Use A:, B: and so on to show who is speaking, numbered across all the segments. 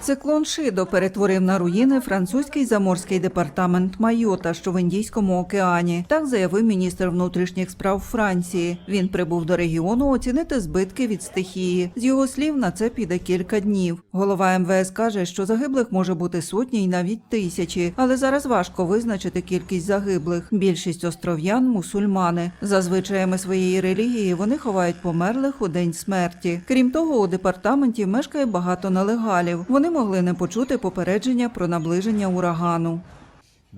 A: Циклон Шидо перетворив на руїни французький заморський департамент Майота, що в Індійському океані. Так заявив міністр внутрішніх справ Франції. Він прибув до регіону оцінити збитки від стихії. З його слів на це піде кілька днів. Голова МВС каже, що загиблих може бути сотні і навіть тисячі, але зараз важко визначити кількість загиблих. Більшість остров'ян мусульмани. За звичаями своєї релігії вони ховають померлих у день смерті. Крім того, у департаменті мешкає багато нелегалів. Вони могли не почути попередження про наближення урагану.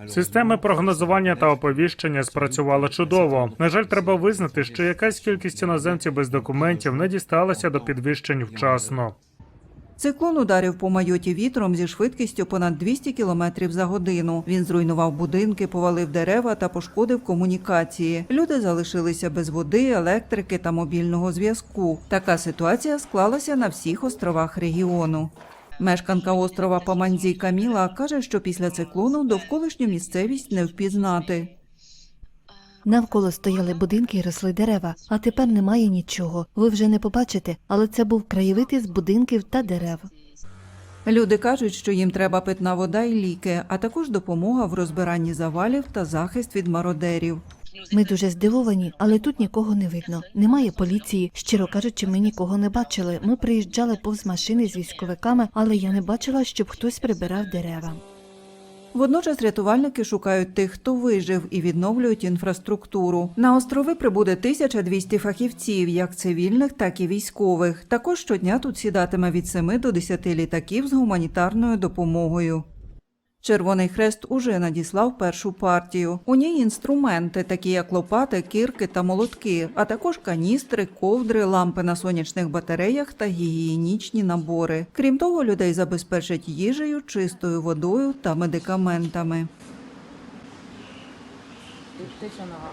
B: Системи прогнозування та оповіщення спрацювали чудово. На жаль, треба визнати, що якась кількість іноземців без документів не дісталася до підвищень вчасно.
A: Циклон ударив по майоті вітром зі швидкістю понад 200 км за годину. Він зруйнував будинки, повалив дерева та пошкодив комунікації. Люди залишилися без води, електрики та мобільного зв'язку. Така ситуація склалася на всіх островах регіону. Мешканка острова Паманзі Каміла каже, що після циклону довколишню місцевість не впізнати.
C: Навколо стояли будинки і росли дерева, а тепер немає нічого. Ви вже не побачите, але це був краєвид із будинків та дерев.
A: Люди кажуть, що їм треба питна вода і ліки, а також допомога в розбиранні завалів та захист від мародерів.
C: Ми дуже здивовані, але тут нікого не видно. Немає поліції. Щиро кажучи, ми нікого не бачили. Ми приїжджали повз машини з військовиками, але я не бачила, щоб хтось прибирав дерева.
A: Водночас рятувальники шукають тих, хто вижив, і відновлюють інфраструктуру. На острови прибуде 1200 фахівців, як цивільних, так і військових. Також щодня тут сідатиме від 7 до 10 літаків з гуманітарною допомогою. Червоний хрест уже надіслав першу партію. У ній інструменти, такі як лопати, кірки та молотки, а також каністри, ковдри, лампи на сонячних батареях та гігієнічні набори. Крім того, людей забезпечать їжею, чистою водою та медикаментами.
D: Et peut-être